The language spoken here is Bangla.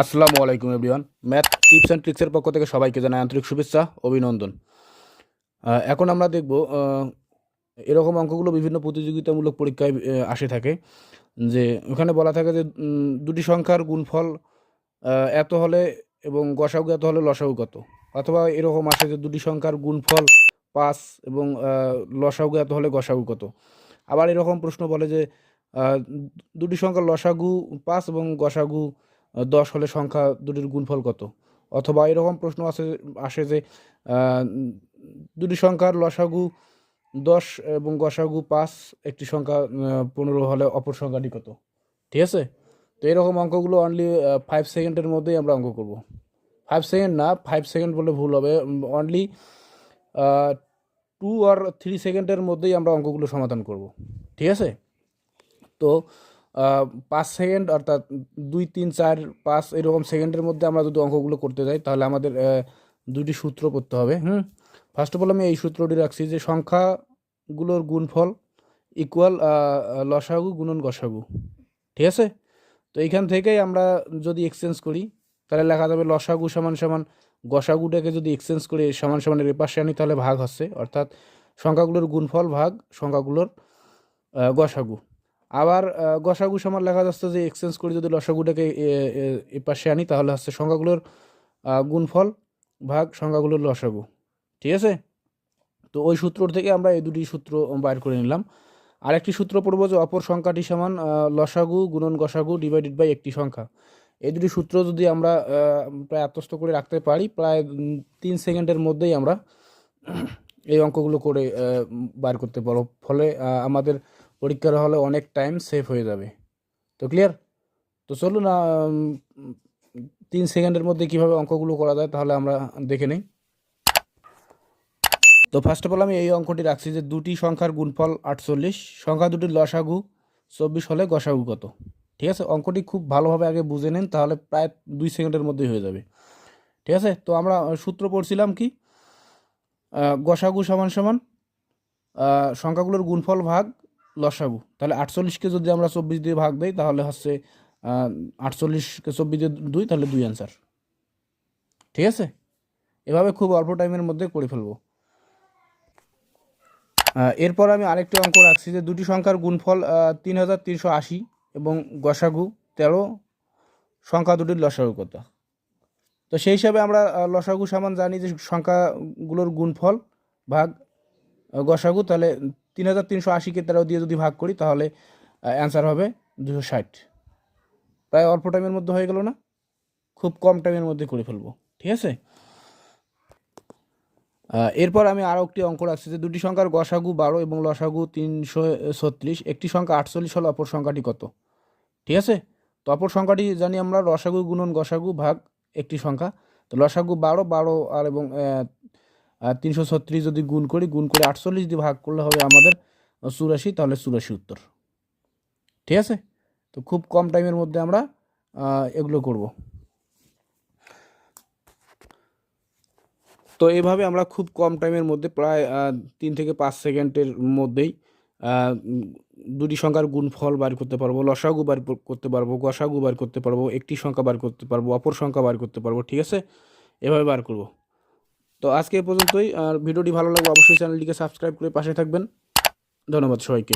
আসসালামু আলাইকুম এভরিওয়ান ম্যাথ টিপস অ্যান্ড ট্রিক্সের পক্ষ থেকে সবাইকে জানাই আন্তরিক শুভেচ্ছা, অভিনন্দন। এখন আমরা দেখব এরকম অঙ্কগুলো বিভিন্ন প্রতিযোগিতামূলক পরীক্ষায় আসে থাকে, যে ওখানে বলা থাকে যে দুটি সংখ্যার গুণফল এত হলে এবং গসাগু এত হলে লসাগু কত? অথবা এরকম আসে যে, দুটি সংখ্যার গুণফল পাঁচ এবং লসাগু এত হলে গসাগু কত? আবার এরকম প্রশ্ন বলে যে দুটি সংখ্যার লসাগু পাঁচ এবং গসাগু দশ হলে সংখ্যা দুটির গুণফল কত? অথবা এরকম প্রশ্ন আসে আসে যে দুটি সংখ্যার লসাগু দশ এবং গসাগু পাঁচ, একটি সংখ্যা পনেরো হলে অপর সংখ্যাটি কত? ঠিক আছে? তো এরকম অঙ্কগুলো অনলি ফাইভ সেকেন্ডের মধ্যেই আমরা অঙ্ক করব। ফাইভ সেকেন্ড না ফাইভ সেকেন্ড বলে ভুল হবে। অনলি টু আর থ্রি সেকেন্ডের মধ্যেই আমরা অঙ্কগুলো সমাধান করব। ঠিক আছে? তো পাঁচ সেকেন্ড, অর্থাৎ দুই, তিন, চার, পাঁচ এরকম সেকেন্ডের মধ্যে আমরা যদি অঙ্কগুলো করতে যাই, তাহলে আমাদের দুটি সূত্র পড়তে হবে, হুম? ফার্স্ট অফ অল আমি এই সূত্রটি রাখছি যে সংখ্যাগুলোর গুণফল ইকুয়াল লসাগু গুণন গসাগু, ঠিক আছে? তো এইখান থেকেই আমরা যদি এক্সচেঞ্জ করি, তাহলে লেখা যাবে লসাগু সমান সমান গসাগুটাকে যদি এক্সচেঞ্জ করে সমান সমানের এপাশে আনি, তাহলে ভাগ হচ্ছে, অর্থাৎ সংখ্যাগুলোর গুণফল ভাগ সংখ্যাগুলোর গসাগু। আবার গসাগু সমান লেখা যাচ্ছে যে এক্সচেঞ্জ করে যদি লসাগুটাকে, এ পাশে আনি, তাহলে হচ্ছে সংখ্যাগুলোর গুণফল ভাগ সংখ্যাগুলোর লসাগু। ঠিক আছে? তো ওই সূত্র থেকে আমরা এই দুটি সূত্র বাইর করে নিলাম। আরেকটি সূত্র পড়ব যে অপর সংখ্যাটি সমান লসাগু গুণন গসাগু ডিভাইডেড বাই একটি সংখ্যা। এই দুটি সূত্র যদি আমরা প্রায় আত্মস্থ করে রাখতে পারি, প্রায় তিন সেকেন্ডের মধ্যেই আমরা এই অঙ্কগুলো করে বার করতে পারব। ফলে আমাদের পরীক্ষার হলে অনেক টাইম সেভ হয়ে যাবে। তো ক্লিয়ার তো চলুন তিন সেকেন্ডের মধ্যে কীভাবে অঙ্কগুলো করা যায় তাহলে আমরা দেখে নিই। তো ফার্স্ট অফ অল আমি এই অঙ্কটি রাখছি যে দুটি সংখ্যার গুণফল আটচল্লিশ, সংখ্যা দুটির লসাগু চব্বিশ হলে গসাগু কত? ঠিক আছে? অঙ্কটি খুব ভালোভাবে আগে বুঝে নিন, তাহলে প্রায় দুই সেকেন্ডের মধ্যেই হয়ে যাবে। ঠিক আছে? তো আমরা সূত্র পড়ছিলাম কি? গসাগু সমান সমান সংখ্যাগুলোর গুণফল ভাগ লসাগু। তাহলে আটচল্লিশকে যদি আমরা চব্বিশ দিয়ে ভাগ দেই, তাহলে হচ্ছে আটচল্লিশকে চব্বিশ দিয়ে দুই, তাহলে দুই অ্যান্সার ঠিক আছে? এভাবে খুব অল্প টাইমের মধ্যে করে ফেলব। এরপর আমি আরেকটি অঙ্ক রাখছি যে দুটি সংখ্যার গুণফল তিন হাজার তিনশো আশি এবং গসাগু তেরো, সংখ্যা দুটির লসাগু কত? তো সেই হিসাবে আমরা লসাগু সামান জানি যে সংখ্যাগুলোর গুণফল ভাগ গসাগু, তাহলে তিন হাজার তিনশো আশিকে তেরো দিয়ে যদি ভাগ করি, তাহলে অ্যান্সার হবে দুশো ষাট। প্রায় অল্প টাইমের মধ্যে হয়ে গেল না? খুব কম টাইমের মধ্যে করে ফেলব, ঠিক আছে? এরপর আমি আরও একটি অঙ্ক রাখছি যে দুটি সংখ্যার গসাগু বারো এবং লসাগু তিনশো ছত্রিশ, একটি সংখ্যা আটচল্লিশ হলে অপর সংখ্যাটি কত? ঠিক আছে? তো অপর সংখ্যাটি জানি আমরা লসাগু গুণন গসাগু ভাগ একটি সংখ্যা। তো লসাগু বারো বারো আর এবং তিনশো ছত্রিশ যদি গুণ করি, গুণ করে আটচল্লিশ দিয়ে ভাগ করলে হবে আমাদের চুরাশি, তাহলে চুরাশি উত্তর। ঠিক আছে? তো খুব কম টাইমের মধ্যে আমরা এগুলো করব। তো এইভাবে আমরা খুব কম টাইমের মধ্যে প্রায় তিন থেকে পাঁচ সেকেন্ডের মধ্যেই দুটি সংখ্যার গুণফল বার করতে পারব। লসাগু বার করতে পারব, গসাগু বার করতে পারব, একটি সংখ্যা বার করতে পারব, অপর সংখ্যা বার করতে পারব। ঠিক আছে? এভাবে বার করব। তো আজকে এ পর্যন্তই। আর ভিডিওটি ভালো লাগলে অবশ্যই চ্যানেলটিকে সাবস্ক্রাইব করে পাশে থাকবেন। ধন্যবাদ সবাইকে।